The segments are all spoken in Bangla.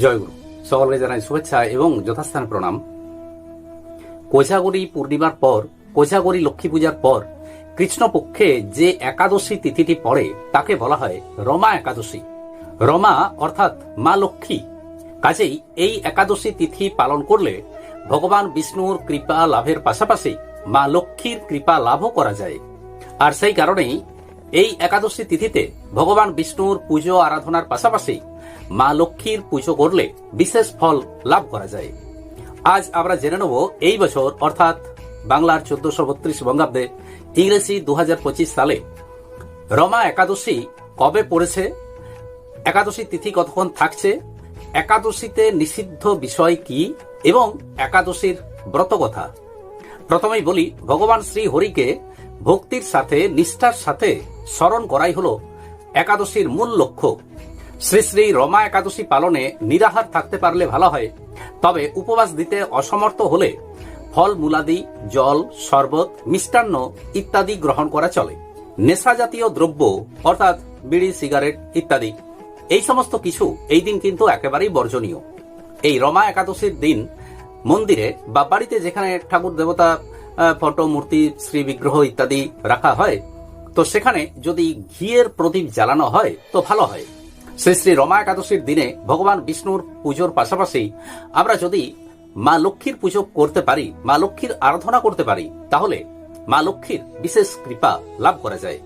জয়গুরু। সকলকে জানাই শুভেচ্ছা এবং যথাস্থান প্রণাম। কোজাগরী পূর্ণিমার পর, কোজাগরী লক্ষ্মী পূজার পর, কৃষ্ণপক্ষে যে একাদশী তিথিটি পড়ে, তাকে বলা হয় রমা একাদশী। রমা অর্থাৎ মা লক্ষ্মী। কাজেই এই একাদশী তিথি পালন করলে ভগবান বিষ্ণুর কৃপা লাভের পাশাপাশি মা লক্ষ্মীর কৃপা লাভও করা যায়। আর সেই কারণেই এই একাদশী তিথিতে ভগবান বিষ্ণুর পুজো আরাধনার পাশাপাশি মা লক্ষ্মীর পুজো করলে বিশেষ ফল লাভ করা যায়। আজ আমরা জেনে নেব এই বছর, অর্থাৎ বাংলার চোদ্দশো বত্রিশ বঙ্গাব্দে ইংরেজি দু হাজার পঁচিশ সালে রমা একাদশী কবে পড়েছে, একাদশী তিথি কতক্ষণ থাকছে, একাদশীতে নিষিদ্ধ বিষয় কি এবং একাদশীর ব্রত কথা। প্রথমেই বলি, ভগবান শ্রী হরিকে ভক্তির সাথে, নিষ্ঠার সাথে স্মরণ করাই হল একাদশীর মূল লক্ষ্য। শ্রী শ্রী রমা একাদশী পালনে নিরাহার থাকতে পারলে ভালো হয়। তবে উপবাস দিতে অসমর্থ হলে ফল, মূলাদি, জল, শরবত, মিষ্টান্ন ইত্যাদি গ্রহণ করা চলে। নেশা জাতীয় দ্রব্য, অর্থাৎ বিড়ি, সিগারেট ইত্যাদি। এই সমস্ত কিছু এই দিন কিন্তু একেবারেই বর্জনীয়। এই রমা একাদশীর দিন মন্দিরে বা বাড়িতে যেখানে ঠাকুর, দেবতা ফটো, মূর্তি, শ্রী বিগ্রহ ইত্যাদি রাখা হয়, তো সেখানে যদি ঘিয়ের প্রদীপ জ্বালানো হয়, তো ভালো হয়। শ্রী শ্রী রমা একাদশীর দিনে ভগবান বিষ্ণুর পুজোর পাশাপাশি আমরা যদি মা লক্ষ্মীর পুজো করতে পারি, মা লক্ষ্মীর আরাধনা করতে পারি, তাহলে মা লক্ষ্মীর বিশেষ কৃপা লাভ করা যায়।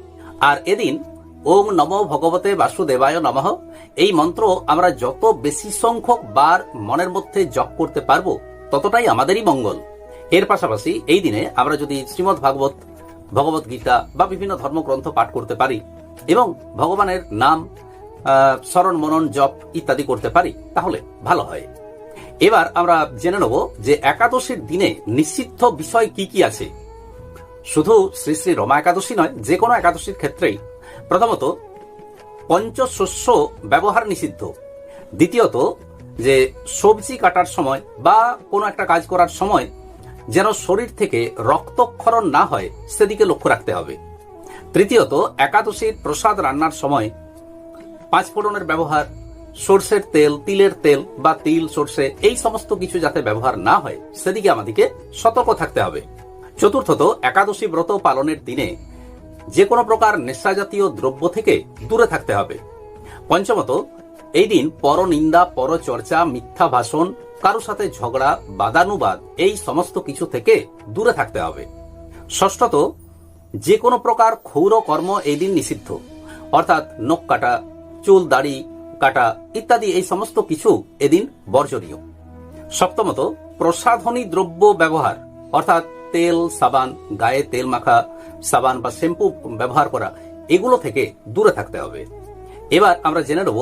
আর এদিন ওম নম ভগবতে বাসুদেবায় নমঃ। এই মন্ত্র আমরা যত বেশি সংখ্যক বার মনের মধ্যে জপ করতে পারব, ততটাই আমাদেরই মঙ্গল। এর পাশাপাশি এই দিনে আমরা যদি শ্রীমৎ ভাগবত ভগবত গীতা বা বিভিন্ন ধর্মগ্রন্থ পাঠ করতে পারি এবং ভগবানের নাম স্মরণ, মনন, জপ ইত্যাদি করতে পারি, তাহলে ভালো হয়। এবার আমরা জেনে নেব যে একাদশীর দিনে নিষিদ্ধ বিষয় কি কি আছে। শুধু শ্রী শ্রী রমা একাদশী নয়, যে কোনো একাদশীর ক্ষেত্রেই। প্রথমত, পঞ্চশস্য ব্যবহার নিষিদ্ধ। দ্বিতীয়ত, যে সবজি কাটার সময় বা কোনো একটা কাজ করার সময় যেন শরীর থেকে রক্তক্ষরণ না হয়, সেদিকে লক্ষ্য রাখতে হবে। তৃতীয়ত, একাদশীর প্রসাদ রান্নার সময় পাঁচ ফোড়নের ব্যবহার, সর্ষের তেল, তিলের তেল বা তিল, সর্ষে, এই সমস্ত কিছু যাতে ব্যবহার না হয়, সেদিকে আমাদেরকে সতর্ক থাকতে হবে। চতুর্থত, একাদশী ব্রত পালনের দিনে যে কোনো প্রকার নেশাজাতীয় দ্রব্য থেকে দূরে থাকতে হবে। পঞ্চমত, এই দিন পরনিন্দা, পরচর্চা, মিথ্যা ভাষণ, কারও সাথে ঝগড়া, বাদানুবাদ, এই সমস্ত কিছু থেকে দূরে থাকতে হবে। ষষ্ঠত যে কোনো প্রকার ক্ষৌর কর্ম এই দিন নিষিদ্ধ। অর্থাৎ নখ কাটা চুল, দাড়ি, কাটা ইত্যাদি এই সমস্ত কিছু এদিন বর্জনীয়। সপ্তমত, প্রসাধনী দ্রব্য ব্যবহার, অর্থাৎ তেল, সাবান, গায়ে তেল মাখা, সাবান বা শ্যাম্পু ব্যবহার করা, এগুলো থেকে দূরে থাকতে হবে। এবার আমরা জেনে নেব,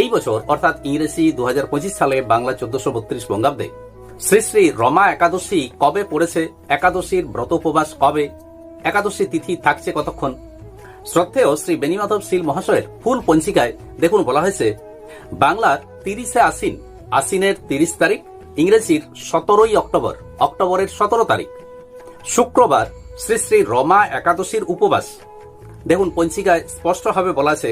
এই বছর, অর্থাৎ ইংরেজি দুহাজার পঁচিশ সালে বাংলা চোদ্দশো বত্রিশ বঙ্গাব্দে, শ্রী শ্রী রমা একাদশী কবে পড়েছে, একাদশীর ব্রত উপবাস কবে, একাদশী তিথি থাকছে কতক্ষণ শ্রদ্ধেয় শ্রী বেনিমাধব শীল মহাশয়ের ফুল পঞ্চিকায় দেখুন বলা হয়েছে, বাংলার তিরিশে আশ্বিন, আশ্বিনের তিরিশ তারিখ, ইংরেজির সতেরোই অক্টোবর, অক্টোবরের সতেরো তারিখ। শুক্রবার শ্রী শ্রী রমা একাদশীর উপবাস। দেখুন পঞ্চিকায় স্পষ্টভাবে বলা আছে,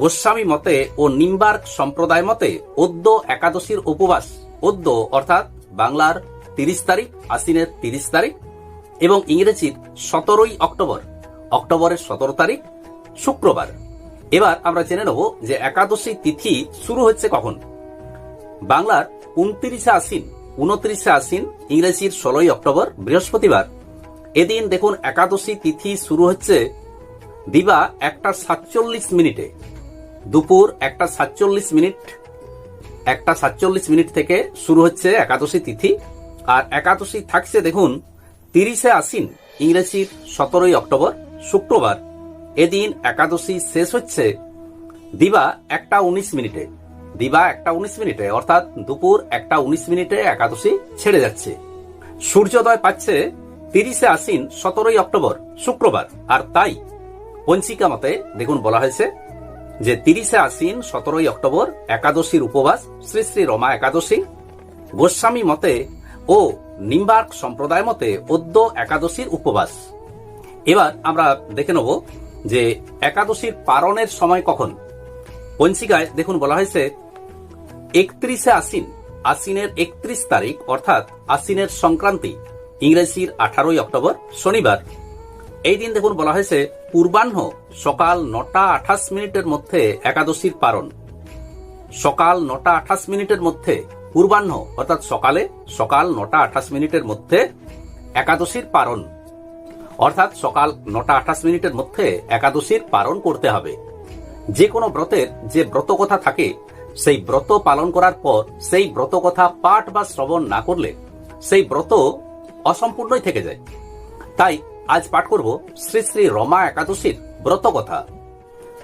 গোস্বামী মতে ও নিম্বার্ক সম্প্রদায় মতে অদ্য একাদশীর উপবাস। অদ্য অর্থাৎ বাংলার তিরিশ তারিখ, আশ্বিনের তিরিশ তারিখ এবং ইংরেজির সতেরোই অক্টোবর। অক্টোবরের সতেরো তারিখ, শুক্রবার। এবার আমরা জেনে নেব যে একাদশী তিথি শুরু হচ্ছে কখন। বাংলার উনত্রিশে আশ্বিন উনত্রিশে আশ্বিন, ইংরেজির ষোলোই অক্টোবর, বৃহস্পতিবার। এদিন দেখুন একাদশী তিথি শুরু হচ্ছে দিবা একটা সাতচল্লিশ মিনিটে, দুপুর একটা সাতচল্লিশ মিনিট, একটা সাতচল্লিশ মিনিট থেকে শুরু হচ্ছে একাদশী তিথি। আর একাদশী থাকছে দেখুন তিরিশে আশ্বিন, ইংরেজির সতেরোই অক্টোবর শুক্রবার, এদিন একাদশী শেষ হচ্ছে, দিবা একটা উনিশ মিনিটে, দিবা একটা উনিশ মিনিটে, অর্থাৎ দুপুর একটা উনিশ মিনিটে একাদশী ছেড়ে যাচ্ছে। সূর্যোদয় পাচ্ছে তিরিশে আশ্বিন, সতেরোই অক্টোবর, শুক্রবার। আর তাই পঞ্চিকা মতে দেখুন বলা হয়েছে যে তিরিশে আশ্বিন, সতেরোই অক্টোবর, একাদশীর উপবাস, শ্রী শ্রী রমা একাদশী। গোস্বামী মতে ও নিম্বার্ক সম্প্রদায় মতে অদ্য একাদশীর উপবাস। এবার আমরা দেখে নেব যে একাদশীর পারণের সময় কখন। পঞ্চিকায় দেখুন বলা হয়েছে, একত্রিশে আশ্বিন, আশ্বিনের একত্রিশ তারিখ, অর্থাৎ আশ্বিনের সংক্রান্তি, ইংরেজির আঠারোই অক্টোবর, শনিবার। এই দিন দেখুন বলা হয়েছে, পূর্বাহ্ন সকাল নটা আঠাশ মিনিটের মধ্যে একাদশীর পারণ। সকাল নটা আঠাশ মিনিটের মধ্যে পূর্বাহ্ন, অর্থাৎ সকালে সকাল নটা আঠাশ মিনিটের মধ্যে একাদশীর পারণ। অর্থাৎ সকাল নটা আঠাশ মিনিটের মধ্যে একাদশীর পালন করতে হবে। যে কোনো ব্রতের যে ব্রত কথা থাকে, সেই ব্রত পালন করার পর সেই ব্রত কথা পাঠ বা শ্রবণ না করলে সেই ব্রত অসম্পূর্ণই থেকে যায়। তাই আজ পাঠ করব শ্রী শ্রী রমা একাদশীর ব্রত কথা।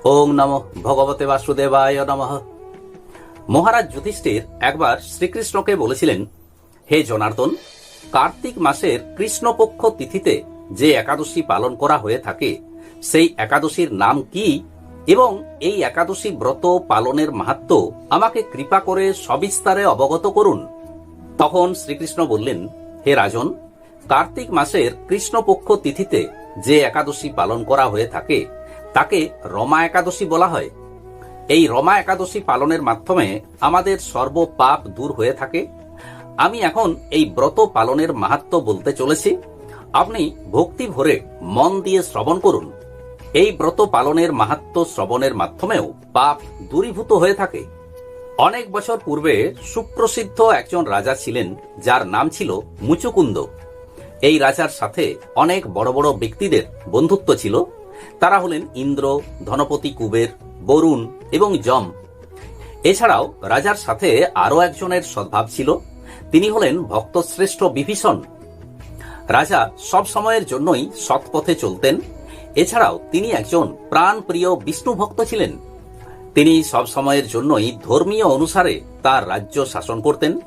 ওম নম ভগবতে বাসুদেবায় নমঃ। মহারাজ যুধিষ্ঠির একবার শ্রীকৃষ্ণকে বলেছিলেন, হে জনার্দন, কার্তিক মাসের কৃষ্ণপক্ষ তিথিতে যে একাদশী পালন করা হয়ে থাকে, সেই একাদশীর নাম কি? এবং এই একাদশী ব্রত পালনের মাহাত্ম আমাকে কৃপা করে সবিস্তারে অবগত করুন। তখন শ্রীকৃষ্ণ বললেন, হে রাজন, কার্তিক মাসের কৃষ্ণপক্ষ তিথিতে যে একাদশী পালন করা হয়ে থাকে, তাকে রমা একাদশী বলা হয়। এই রমা একাদশী পালনের মাধ্যমে আমাদের সর্ব পাপ দূর হয়ে থাকে। আমি এখন এই ব্রত পালনের মাহাত্ম বলতে চলেছি। আপনি ভক্তি ভরে মন দিয়ে শ্রবণ করুন। এই ব্রত পালনের মাহাত্ম শ্রবণের মাধ্যমেও পাপ দূরীভূত হয়ে থাকে। অনেক বছর পূর্বে সুপ্রসিদ্ধ একজন রাজা ছিলেন, যার নাম ছিল মুচুকুন্দ। এই রাজার সাথে অনেক বড় বড় ব্যক্তিদের বন্ধুত্ব ছিল। তারা হলেন ইন্দ্র, ধনপতি কুবের, বরুণ এবং যম। এছাড়াও রাজার সাথে আরও একজনের সদ্ভাব ছিল। তিনি হলেন ভক্তশ্রেষ্ঠ বিভীষণ রাজা সব সময়ের জন্যই সৎ পথে চলতেন। এছাড়াও তিনি একজন প্রাণপ্রিয় বিষ্ণু ভক্ত ছিলেন। তিনি সব সময়ের জন্যই ধর্মীয় অনুসারে তার রাজ্য শাসন করতেন।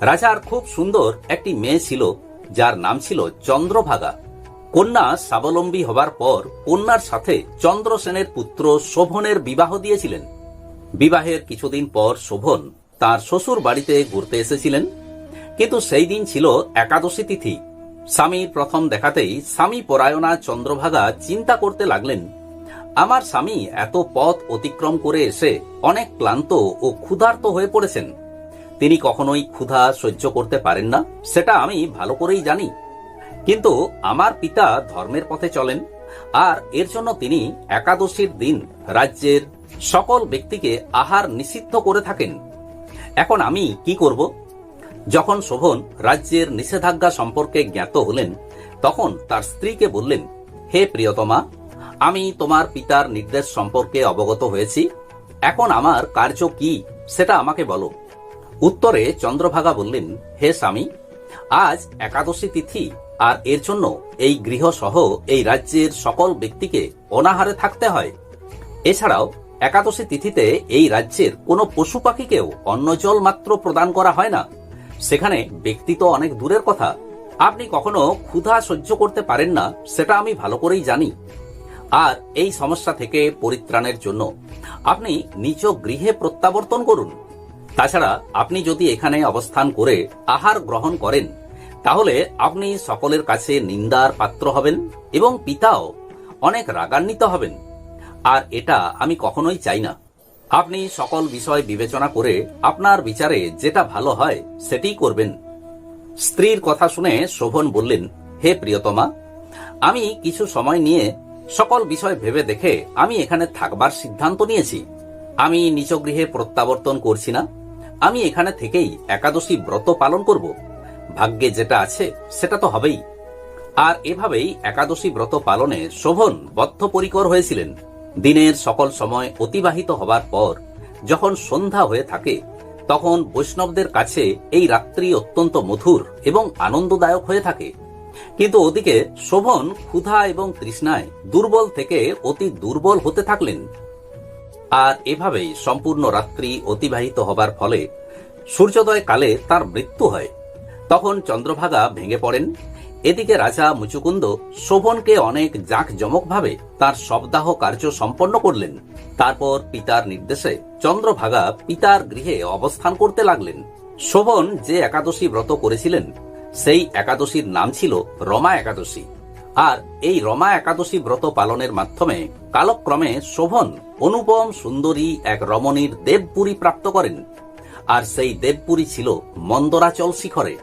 রাজার খুব সুন্দর একটি মেয়ে ছিল, যার নাম ছিল চন্দ্রভাগা। কন্যা স্বাবলম্বী হবার পর কন্যার সাথে চন্দ্রসেনের পুত্র শোভনের বিবাহ দিয়েছিলেন। বিবাহের কিছুদিন পর শোভন তার শ্বশুর বাড়িতে ঘুরতে এসেছিলেন। কিন্তু সেই দিন ছিল একাদশী তিথি। স্বামীর প্রথম দেখাতেই স্বামী পরায়ণা চন্দ্রভাগা চিন্তা করতে লাগলেন, আমার স্বামী এত পথ অতিক্রম করে এসে অনেক ক্লান্ত ও ক্ষুধার্ত হয়ে পড়েছেন। তিনি কখনোই ক্ষুধা সহ্য করতে পারেন না, সেটা আমি ভালো করেই জানি। কিন্তু আমার পিতা ধর্মের পথে চলেন, আর এর জন্য তিনি একাদশীর দিন রাজ্যের সকল ব্যক্তিকে আহার নিষিদ্ধ করে থাকেন। এখন আমি কি করব? যখন শোভন রাজ্যের নিষেধাজ্ঞা সম্পর্কে জ্ঞাত হলেন, তখন তার স্ত্রীকে বললেন, হে প্রিয়তমা, আমি তোমার পিতার নির্দেশ সম্পর্কে অবগত হয়েছি। এখন আমার কার্য কি সেটা আমাকে বলো। উত্তরে চন্দ্রভাগা বললেন, হে স্বামী, আজ একাদশী তিথি, আর এর জন্য এই গৃহসহ এই রাজ্যের সকল ব্যক্তিকে অনাহারে থাকতে হয়। এছাড়াও একাদশী তিথিতে এই রাজ্যের কোনো পশু পাখিকেও অন্ন জল মাত্র প্রদান করা হয় না। সেখানে ব্যক্তি তো অনেক দূরের কথা। আপনি কখনো ক্ষুধা সহ্য করতে পারেন না, সেটা আমি ভালো করেই জানি। আর এই সমস্যা থেকে পরিত্রাণের জন্য আপনি নিজ গৃহে প্রত্যাবর্তন করুন। তাছাড়া আপনি যদি এখানে অবস্থান করে আহার গ্রহণ করেন, তাহলে আপনি সকলের কাছে নিন্দার পাত্র হবেন এবং পিতাও অনেক রাগান্বিত হবেন। আর এটা আমি কখনোই চাই না। আপনি সকল বিষয় বিবেচনা করে আপনার বিচারে যেটা ভালো হয় সেটিই করবেন। স্ত্রীর কথা শুনে শোভন বললেন, হে প্রিয়তমা, আমি কিছু সময় নিয়ে সকল বিষয় ভেবে দেখে আমি এখানে থাকবার সিদ্ধান্ত নিয়েছি। আমি নিজ গৃহে প্রত্যাবর্তন করছি না। আমি এখানে থেকেই একাদশী ব্রত পালন করব। ভাগ্যে যেটা আছে সেটা তো হবেই। আর এভাবেই একাদশী ব্রত পালনে শোভন বদ্ধপরিকর হয়েছিলেন। দিনের সকল সময় অতিবাহিত হবার পর যখন সন্ধ্যা হয়ে থাকে, তখন বৈষ্ণবদের কাছে এই রাত্রি অত্যন্ত মধুর এবং আনন্দদায়ক হয়ে থাকে। কিন্তু ওদিকে শোভন, ক্ষুধা এবং তৃষ্ণায় দুর্বল থেকে অতি দুর্বল হতে থাকলেন। আর এভাবেই সম্পূর্ণ রাত্রি অতিবাহিত হবার ফলে সূর্যোদয় কালে তার মৃত্যু হয়। তখন চন্দ্রভাগা ভেঙে পড়েন। এদিকে রাজা মুচুকুন্দ শোভনকে অনেক জাঁকজমকভাবে তার শবদাহ কার্য সম্পন্ন করলেন। তারপর পিতার নির্দেশে চন্দ্রভাগা পিতার গৃহে অবস্থান করতে লাগলেন। শোভন যে একাদশী ব্রত করেছিলেন, সেই একাদশীর নাম ছিল রমা একাদশী। আর এই রমা একাদশী ব্রত পালনের মাধ্যমে কালক্রমে শোভন অনুপম সুন্দরী এক রমণীর দেবপুরী প্রাপ্ত করেন। আর সেই দেবপুরী ছিল মন্দরাচল শিখরে।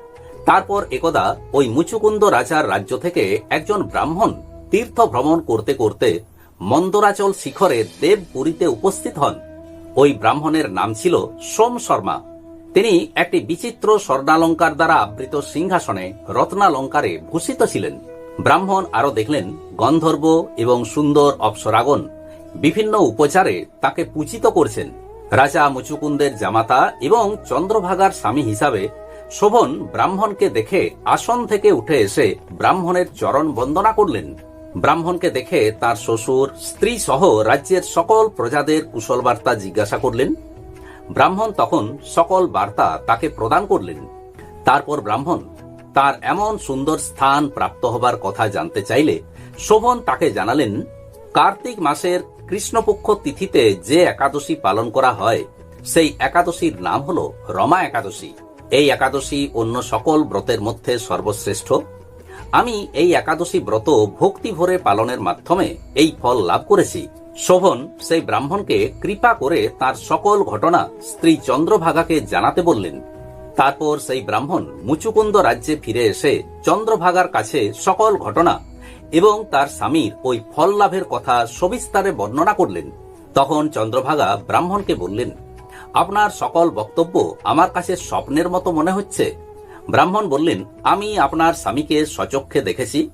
তারপর একদা ওই মুচুকুন্দ রাজার রাজ্য থেকে একজন ব্রাহ্মণ তীর্থ ভ্রমণ করতে করতে মন্দরাচল শিখরে দেবপুরীতে উপস্থিত হন। ওই ব্রাহ্মণের নাম ছিল সোম শর্মা। তিনি একটি বিচিত্র স্বর্ণালঙ্কার দ্বারা আবৃত সিংহাসনে রত্নালঙ্কারে ভূষিত ছিলেন। ব্রাহ্মণ আরও দেখলেন গন্ধর্ব এবং সুন্দর অপ্সরাগণ বিভিন্ন উপচারে তাকে পূজিত করছেন। রাজা মুচুকুন্দের জামাতা এবং চন্দ্রভাগার স্বামী হিসাবে শোভন ব্রাহ্মণকে দেখে আসন থেকে উঠে এসে ব্রাহ্মণের চরণ বন্দনা করলেন। ব্রাহ্মণকে দেখে তার শ্বশুর, স্ত্রী সহ রাজ্যের সকল প্রজাদের কুশল বার্তা জিজ্ঞাসা করলেন। ব্রাহ্মণ তখন সকল বার্তা তাকে প্রদান করলেন। তারপর ব্রাহ্মণ তার এমন সুন্দর স্থান প্রাপ্ত হবার কথা জানতে চাইলে শোভন তাকে জানালেন, কার্তিক মাসের কৃষ্ণপক্ষ তিথিতে যে একাদশী পালন করা হয়, সেই একাদশীর নাম হল রমা একাদশী। এই একাদশী অন্য সকল ব্রতের মধ্যে সর্বশ্রেষ্ঠ। আমি এই একাদশী ব্রত ভক্তি ভরে পালনের মাধ্যমে এই ফল লাভ করেছি। শোভন, সেই ব্রাহ্মণকে কৃপা করে তার সকল ঘটনা স্ত্রী চন্দ্রভাগাকে জানাতে বললেন। তারপর সেই ব্রাহ্মণ মুচুকুন্দ রাজ্যে ফিরে এসে চন্দ্রভাগার কাছে সকল ঘটনা এবং তার স্বামীর ওই ফল লাভের কথা সবিস্তারে বর্ণনা করলেন। তখন চন্দ্রভাগা ব্রাহ্মণকে বললেন আপনার সকল বক্তব্য আমার কাছে স্বপ্নের মতো মনে হচ্ছে। ব্রাহ্মণ বললেন, আমি আপনার স্বামীকে সচক্ষে দেখেছি।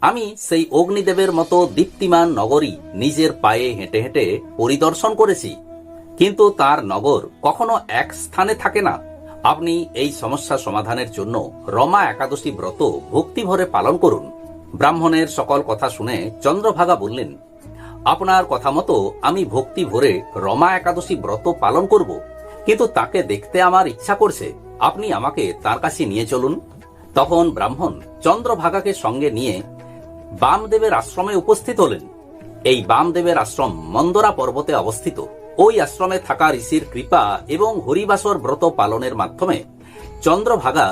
আমি সেই অগ্নিদেবের মতো দীপ্তিমান নগরী নিজের পায়ে হেঁটে হেঁটে পরিদর্শন করেছি। কিন্তু তার নগর কখনো এক স্থানে থাকে না। আপনি এই সমস্যা সমাধানের জন্য রমা একাদশী ব্রত ভক্তিভরে পালন করুন। ব্রাহ্মণের সকল কথা শুনে চন্দ্রভাগা বললেন আপনার কথা মতো আমি ভক্তি ভরে রমা একাদশী ব্রত পালন করব, কিন্তু তাকে দেখতে আমার ইচ্ছা করছে, আপনি আমাকে তার কাছে নিয়ে চলুন। তখন ব্রাহ্মণ চন্দ্রভাগাকে সঙ্গে নিয়ে বামদেবের আশ্রমে উপস্থিত হলেন। এই বামদেবের আশ্রম মন্দরা পর্বতে অবস্থিত। ওই আশ্রমে থাকা ঋষির কৃপা এবং হরিবাসর ব্রত পালনের মাধ্যমে চন্দ্রভাগা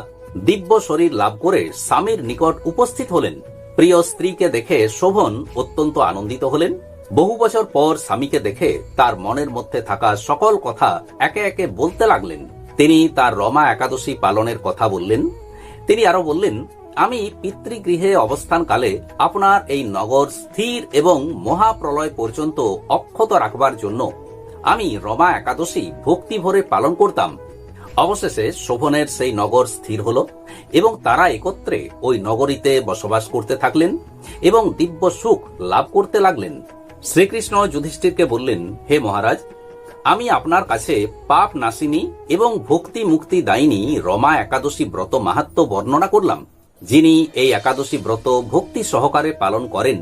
দিব্য শরীর লাভ করে স্বামীর নিকট উপস্থিত হলেন। প্রিয় স্ত্রীকে দেখে শোভন অত্যন্ত আনন্দিত হলেন। বহু বছর পর স্বামীকে দেখে তার মনের মধ্যে থাকা সকল কথা একে একে বলতে লাগলেন। তিনি তার রমা একাদশী পালনের কথা বললেন। তিনি আরও বললেন, আমি পিতৃগৃহে অবস্থানকালে আপনার এই নগর স্থির এবং মহাপ্রলয় পর্যন্ত অক্ষত রাখবার জন্য আমি রমা একাদশী ভক্তি ভরে পালন করতাম। অবশেষে শোভনের সেই নগর স্থির হল এবং তারা একত্রে ওই নগরীতে বসবাস করতে থাকলেন এবং দিব্য সুখ লাভ করতে লাগলেন। শ্রীকৃষ্ণ যুধিষ্ঠিরকে বললেন, হে মহারাজ, আমি আপনার কাছে পাপ নাসিনী এবং ভক্তি মুক্তি দায়িনী রমা একাদশী ব্রত মাহাত্ম বর্ণনা করলাম, যিনি এই একাদশী ব্রত ভক্তি সহকারে পালন করেন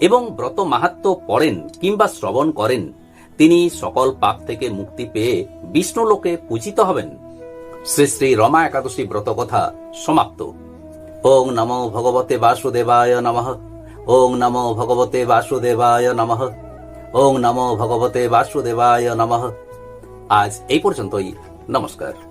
এবং ব্রত মাহাত্ম পড়েন কিংবা শ্রবণ করেন, তিনি সকল পাপ থেকে মুক্তি পেয়ে বিষ্ণুলোকে পূজিত হবেন। শ্রী শ্রী রমা একাদশী ব্রত কথা সমাপ্ত। ওং নমো ভগবতে বাসুদেবায় নমঃ। ওং নমো ভগবতে বাসুদেবায় নমঃ। ওং নমো ভগবতে বাসুদেবায় নমঃ। আজ এই পর্যন্তই। নমস্কার।